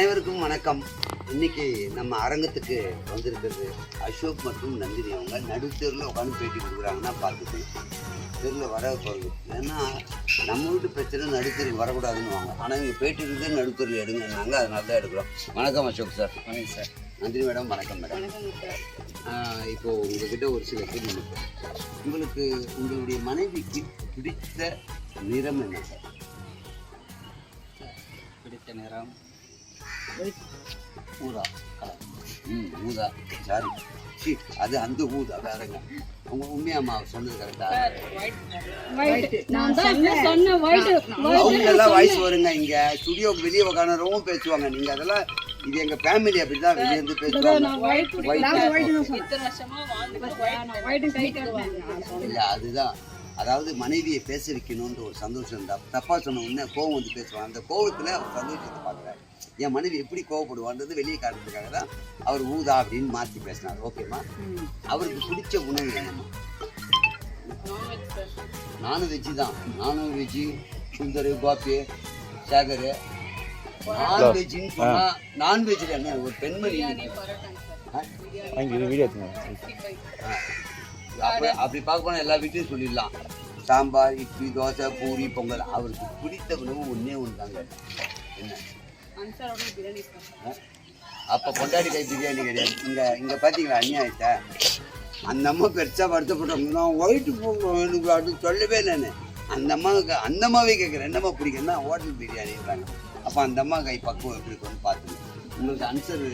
அனைவருக்கும் வணக்கம். இன்னைக்கு நம்ம அரங்கத்துக்கு வந்திருக்கிறது அசோக் மற்றும் நந்தினி. அவங்க நடுத்தெருவில் உட்காந்து பேட்டி கொடுக்குறாங்கன்னா பார்த்துட்டு தெருவில் வர போகிறது ஏன்னா நம்ம வீட்டு பிரச்சனை நடுத்தருக்கு வரக்கூடாதுன்னு வாங்க. ஆனால் இங்கே பேட்டி இருந்து நடுத்தரில் எடுங்கன்னாங்க. அதனால தான் எடுக்கிறோம். வணக்கம் அசோக் சார். வணக்கம் சார். நந்தினி மேடம் வணக்கம் மேடம். ஆஹ் இப்போ உங்ககிட்ட ஒரு சில கேள்வி. உங்களுக்கு உங்களுடைய மனைவிக்கு பிடித்த நிறம் என்ன சார் பிடித்த நிறம் ஊதா ம் ஊதா சாரி சி அது அந்த ஊதா வேறங்க உங்க உண்மையாம்மா அவர் சொன்னது கரெக்டா அவங்க எல்லாம் வாய்ஸ் வருங்க இங்க ஸ்டுடியோக்கு வெளியே உட்காந்துறவும் பேசுவாங்க. நீங்க அதெல்லாம் இது எங்க ஃபேமிலி அப்படிதான் வெளியே இருந்து பேசுவாங்க. இல்ல அதுதான். அதாவது மனைவியை பேச வைக்கணும்ன்ற ஒரு சந்தோஷம் இருந்தா தப்பா சொன்ன உடனே கோவம் வந்து பேசுவாங்க அந்த கோவத்துல அவர் சந்தோஷத்தை பார்க்குறாரு. என் மனைவி எப்படி கோவப்படுவான்றது வெளியே காட்டுறதுக்காக தான் அவர் ஊதா அப்படின்னு மாத்தி பேசினார். ஓகேம்மா அவருக்கு பிடிச்ச உணவு என்னம்மா? நானும் வெஜ்ஜு தான். நானும் வெஜ்ஜு சுந்தர் கோபி சேகர். நான்வெஜ்ஜுன்னு சொன்னா நான்வெஜ்ல என்ன ஒரு பெண்மணி வீடியோ எடுத்துங்க ஆ. அப்ப அப்படி பார்க்க எல்லா வீட்லையும் சொல்லிடலாம். சாம்பார் இட்லி தோசை பூரி பொங்கல். அவருக்கு பிடித்த உணவு ஒண்ணே ஒன்று தாங்க என்ன? அப்ப பொண்டாடி கை பிரியாணி கிடையாது. இங்க இங்க பாத்தீங்களா அநியாயத்தை? அந்த அம்மா பெருசா வருத்தப்பட்டவங்க நான் ஒயிட்டு எனக்கு அது சொல்லவே இல்லைன்னு அந்த அம்மாவுக்கு அந்த அம்மாவே கேட்குறேன் என்னம்மா பிடிக்குன்னா ஹோட்டல் பிரியாணின்றாங்க. அப்போ அந்த அம்மா கை பக்குவம் எப்படி இருக்குன்னு பார்த்துங்க. உங்களுக்கு அன்சர்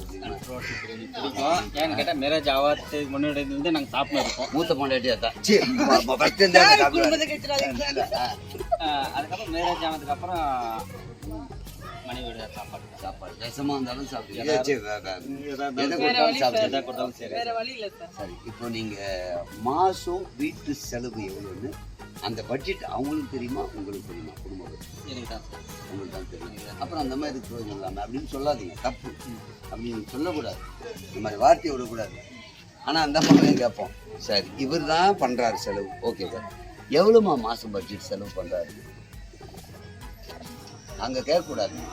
பிடிக்கும் ஏன்னு கேட்டால் மேரேஜ் ஆகாததுக்கு முன்னாடி இருந்து நாங்கள் சாப்பிட்டு இருக்கோம். மூத்த பொண்டாட்டியா தான் அதுக்கப்புறம் மேரேஜ் ஆனதுக்கப்புறம் மனைவியோட சாப்பாடு. சாப்பாடு. ரசமா இருந்தாலும் சாப்பிடுங்க சரி, இப்போ நீங்க மாசம் வீட்டு செலவு எவ்வளோன்னு அந்த பட்ஜெட் அவங்களுக்கு தெரியுமா? உங்களுக்கு தெரியுமா? குடும்ப budget? எனக்கு தான். சார் உங்களுக்கு தான் தெரியும். அப்புறம் அந்த மாதிரி பிரயோஜனம் இல்லாமல் அப்படின்னு சொல்லாதீங்க. தப்பு. அப்படின்னு சொல்லக்கூடாது. இந்த மாதிரி வார்த்தையை விடக்கூடாது. ஆனால் அந்த மாதிரி கேட்போம். சரி இவர் தான் பண்ணுறாரு செலவு. ஓகே சார் எவ்வளோமா மாதம் பட்ஜெட் செலவு பண்ணுறாரு அங்கே கேட்கக்கூடாதுமா?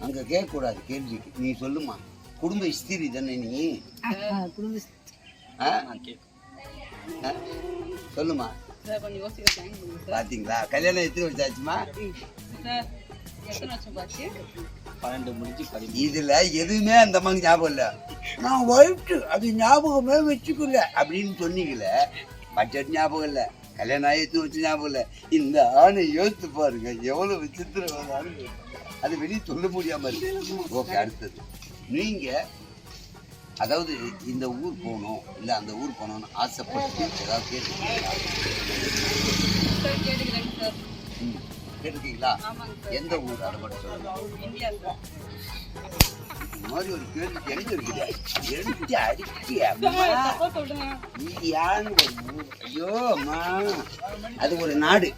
அங்கே கேட்கக்கூடாது கேள்விக்கு. நீ சொல்லுமா? குடும்ப ஸ்திரி தானே நீ? ஆ நான் கேட்கும் ஆ? சொல்லுமா? பாத்தீங்களா? கல்யாணம் எத்தனை வருஷம் ஆச்சுமா? பன்னெண்டு முடிஞ்சு படி இதுல எதுவுமே அந்த அம்மாக்கு ஞாபகம் இல்ல. நான் ஒயிட்டு அது ஞாபகமே வச்சுக்கல அப்படின்னு சொன்னீங்களே பட்ஜெட் ஞாபகம் இல்ல கல்யாணம் ஆகி எத்தனை வச்சு ஞாபகம் இல்ல. இந்த ஆணை யோசித்து பாருங்க எவ்வளவு விசித்திரம். அது வெளியே சொல்ல முடியாம இருக்கு. ஓகே அடுத்தது. நீங்க அதாவது இந்த ஊர் போகணும் இல்ல அந்த ஊர் போகணும்னு ஆசைப்பட்டு ஏதாவது கேட்டுருக்கீங்களா. கேட்டிருக்கீங்களா? எந்த ஊர்? அதை மட்டும் மாதிரி ஒரு கேள்வி எங்க இருக்குது எடுத்து அடிக்கியா இந்தியான்னு ஒரு ஊர் ஐயோ அம்மா. அது ஒரு நாடு.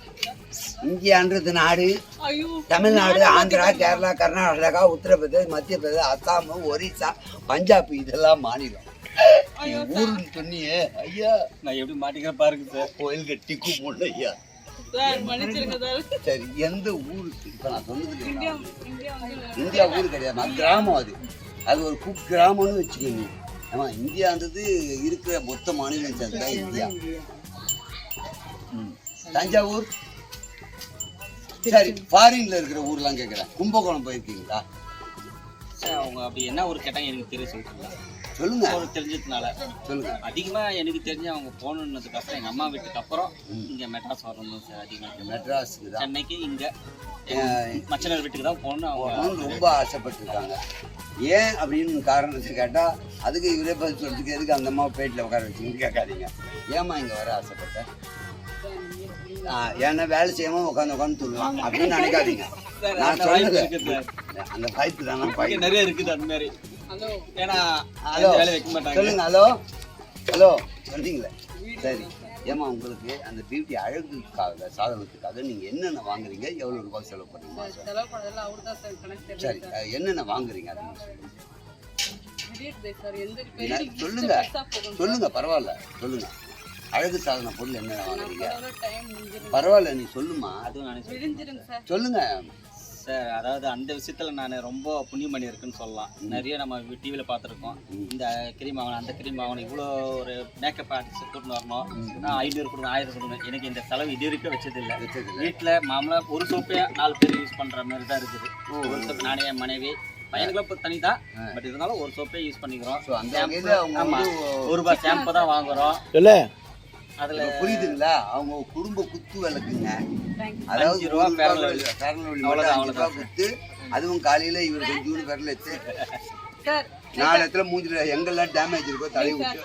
இந்தியான்றது நாடு. தமிழ்நாடு ஆந்திரா கேரளா கர்நாடகா உத்தரப்பிரதேஷ் மத்திய பிரதேஷ் அஸ்ஸாம் ஒரிசா பஞ்சாப் இதெல்லாம் மாநிலம். ஊருன்னு சொன்னியே ஐயா. நான் எப்படி மாட்டிக்கிறேன் பாருங்க சார். கோயில் கட்டி கூப்பிடல ஐயா. சரி எந்த ஊருக்கு இப்ப நான் சொன்னது இந்தியா ஊர் கிடையாது. அது கிராமம் அது. அது ஒரு குக் கிராமம்னு வச்சுக்கோங்க. ஆமா இந்தியான்றது இருக்கிற மொத்த மாநிலம் சேர்ந்தா இந்தியா. தஞ்சாவூர்? சரி ஃபாரின்ல இருக்கிற ஊர்லாம் கேட்குறேன் கும்பகோணம் போயிருக்கீங்களா? சார் அவங்க அப்படி என்ன ஒரு கேட்டாங்க எனக்கு தெரிய சொல்லிட்டுங்களா சொல்லுங்க. ஒரு தெரிஞ்சதுனால. சொல்லுங்க. அதிகமா எனக்கு தெரிஞ்சு அவங்க போகணுன்னதுக்கு அப்புறம் எங்க அம்மா வீட்டுக்கு அப்புறம் இங்க மெட்ராஸ் வரணும் சார் அதிகமாக மெட்ராஸுக்கு தான் சென்னைக்கு இங்க மச்சனர் வீட்டுக்கு தான் போகணும் அவங்க ரொம்ப ஆசைப்பட்டிருக்காங்க. ஏன் அப்படின்னு காரணத்தை கேட்டால் அதுக்கு இவரே பதில் சொல்றதுக்கு எதுக்கு அந்த அம்மா பேட்டில் உட்கார வச்சுன்னு கேட்காதீங்க. ஏம்மா இங்கே வர ஆசைப்பட்டேன் ஏன்னா வேலை செய்யாம உட்காந்து உட்காந்து தூங்கலாம் அப்படின்னு நினைக்காதீங்க. நான் சார். அந்த வாய்ப்பு தான். நிறைய இருக்குது அந்த மாதிரி. ஏன்னா ஹலோ எந்த வேலை வைக்க மாட்டாங்க. சொல்லுங்க ஹலோ. ஹலோ சொல்றீங்களே? சரி. ஏமா உங்களுக்கு அந்த பியூட்டி அழகுக்காக சாதனத்துக்காக நீங்க என்னென்ன வாங்குறீங்க? எவ்வளவு ரூபாய் செலவு பண்ணுறீங்க? செலவு பண்ணதெல்லாம் அவர்தான் சார் கணக்கு சரி அஹ், என்னென்ன வாங்குறீங்க அப்படின்னு சொல்லுங்க. சொல்லுங்க சொல்லுங்க பரவாயில்ல. சொல்லுங்க. அழகு சாதன பொருள் என்ன வாங்குறீங்க? பரவாயில்ல நீ சொல்லுமா அதுவும் சொல்லுங்க. சார். அதாவது அந்த விஷயத்துல நான் ரொம்ப புண்ணியம் பண்ணியிருக்குன்னு சொல்லலாம். நிறைய நம்ம டிவியில் பார்த்துருக்கோம். இந்த கிரீம் வாங்கணும் அந்த கிரீம் வாங்கணும் இவ்வளோ ஒரு மேக்கப் ஆர்டிஸ்ட் கூட்டின்னு வரணும். நான் ஐநூறு கொடுங்க ஆயிரம் கொடுங்க. எனக்கு இந்த செலவு இது வரைக்கும் வச்சது இல்லை வீட்டில் மாமலா ஒரு சோப்பே நாலு பேர் யூஸ் பண்ணுற மாதிரி தான் இருக்குது. ஒரு சோப்பு நானே என் மனைவி. பையனுக்குலாம் இப்போ தனி. தான் பட் இருந்தாலும் ஒரு சோப்பே யூஸ் பண்ணிக்கிறோம். ஸோ அந்த வகையில் அவங்க ஆமா. வந்து ஒரு ரூபாய் ஷாம்பு தான் வாங்குறோம். இல்லை அதில் புரியுதுங்களா? அவங்க குடும்ப குத்து விளக்குங்க. அதாவது ரூபா பேரல். பேரல் குத்து அதுவும் காலையில இவர் விரல வச்சு. சார் நாலு இடத்துல மூஞ்சில எங்கெல்லாம் டேமேஜ் இருக்கோ தலையை விட்டு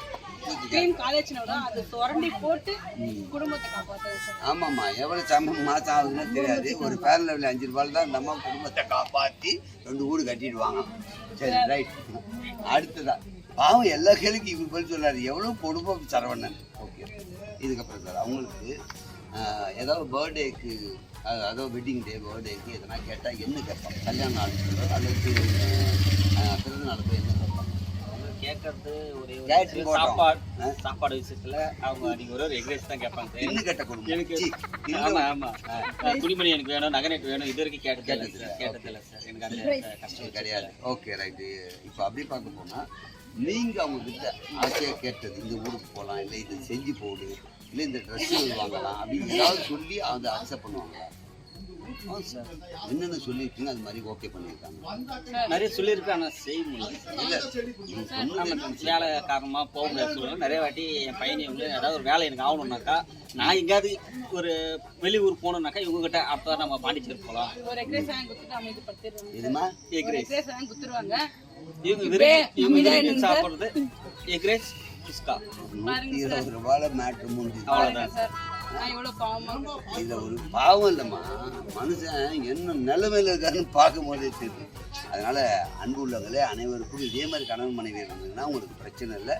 ஆமாம்மா எவ்வளோ சம்பளம் மாதம் ஆகுதுன்னு தெரியாது. ஒரு பேரல் லெவலில் அஞ்சு ரூபாயில் தான் நம்ம குடும்பத்தை காப்பாற்றி ரெண்டு வீடு கட்டிடுவாங்க. சரி ரைட் அடுத்ததா. பாவம் எல்லா கேளுக்கும் இவர் பதில் சொல்லாரு எவ்வளோ குடும்பம் சரவணன். ஓகே இதுக்கப்புறம் சார் அவங்களுக்கு ஏதாவது பர்த்டேக்கு அதாவது வெட்டிங் டே பர்த்டேக்கு எதனா கேட்டால் என்ன கேட்பாங்க? கல்யாண நாளுக்கு அல்லது பிறந்த நாளுக்கு என்ன கேட்பாங்க? கேட்கறது ஒரே. சாப்பாடு சாப்பாடு விஷயத்துல அவங்க நீங்க ஒரு ஒரு எக்ரேஸ் தான் கேட்பாங்க. சார். என்ன கேட்ட குடும்பம் எனக்கு ஆமா ஆமா. ஆ, துணிமணி எனக்கு வேணும் நகை வேணும் இது வரைக்கும் கேட்டது இல்லை சார் கேட்டது இல்லை சார். எனக்கு அந்த கஷ்டம் கிடையாது. ஓகே ரைட்டு இப்போ அப்படி பார்க்க போனால் நீங்கள் அவங்க கிட்ட ஆசையாக கேட்டது இந்த ஊருக்கு போகலாம் இல்லை இது செஞ்சு போடு இல்லை இந்த ட்ரெஸ் வாங்கலாம் அப்படின்னு ஏதாவது சொல்லி அதை அக்செப்ட் பண்ணுவாங்க. சார் என்னென்ன சொல்லியிருக்கீங்க அது மாதிரி ஓகே பண்ணியிருக்காங்க. நிறைய சொல்லியிருக்கேன் ஆனால் செய்ய முடியல. வேலை காரணமாக போக முடியாது சூழ்நிலை. நிறைய வாட்டி என் பையனை வந்து ஏதாவது ஒரு வேலை எனக்கு ஆகணும்னாக்கா நான் எங்கேயாவது ஒரு வெளியூர் போகணுன்னாக்கா இவங்க கிட்ட அப்போ நம்ம பாண்டிச்சேரி போகலாம். இதுமா எக்ரேஸ் இவங்க சாப்பிட்றது எக்ரேஸ் நூற்றி இருபது ரூபாயில் மேட்ரு இதில் ஒரு பாவம் இல்லைம்மா. மனுஷன் என்ன நிலைமையில இருக்காருன்னு பார்க்கும் போதே தெரியுது அதனால அன்பு உள்ளவங்களே அனைவருக்கும் இதே மாதிரி கணவன் மனைவி இருந்ததுன்னா உங்களுக்கு பிரச்சனை இல்லை.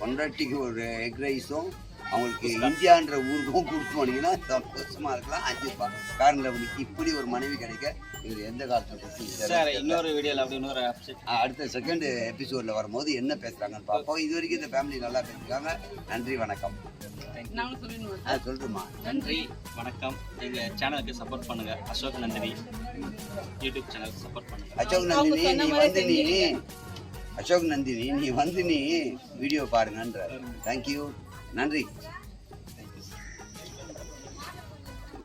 பொண்டாட்டிக்கு ஒரு எக் ரைஸும் அவங்களுக்கு இந்தியான்ற ஊருக்கும் கொடுத்து போனீங்கன்னா சந்தோஷமா இருக்கலாம். அஞ்சு காரணம் லெவலுக்கு இப்படி ஒரு மனைவி கிடைக்க இவர் எந்த காலத்தில் சார் இன்னொரு வீடியோவில் அப்படி இன்னொரு அப்செட் அடுத்த செகண்ட் எபிசோடில் வரும்போது என்ன பேசுகிறாங்கன்னு பார்ப்போம். இது வரைக்கும் இந்த ஃபேமிலி நல்லா பேசியிருக்காங்க. நன்றி வணக்கம். ஆ சொல்கிறேம்மா நன்றி. வணக்கம். எங்கள் சேனலுக்கு சப்போர்ட் பண்ணுங்க. அசோக் நந்தினி. யூடியூப் சேனலுக்கு சப்போர்ட் பண்ணுங்க. அசோக் நந்தினி நீ வந்து நீ அசோக் நந்தினி நீ வந்து நீ வீடியோ பாருங்கன்ற. தேங்க்யூ நன்றி.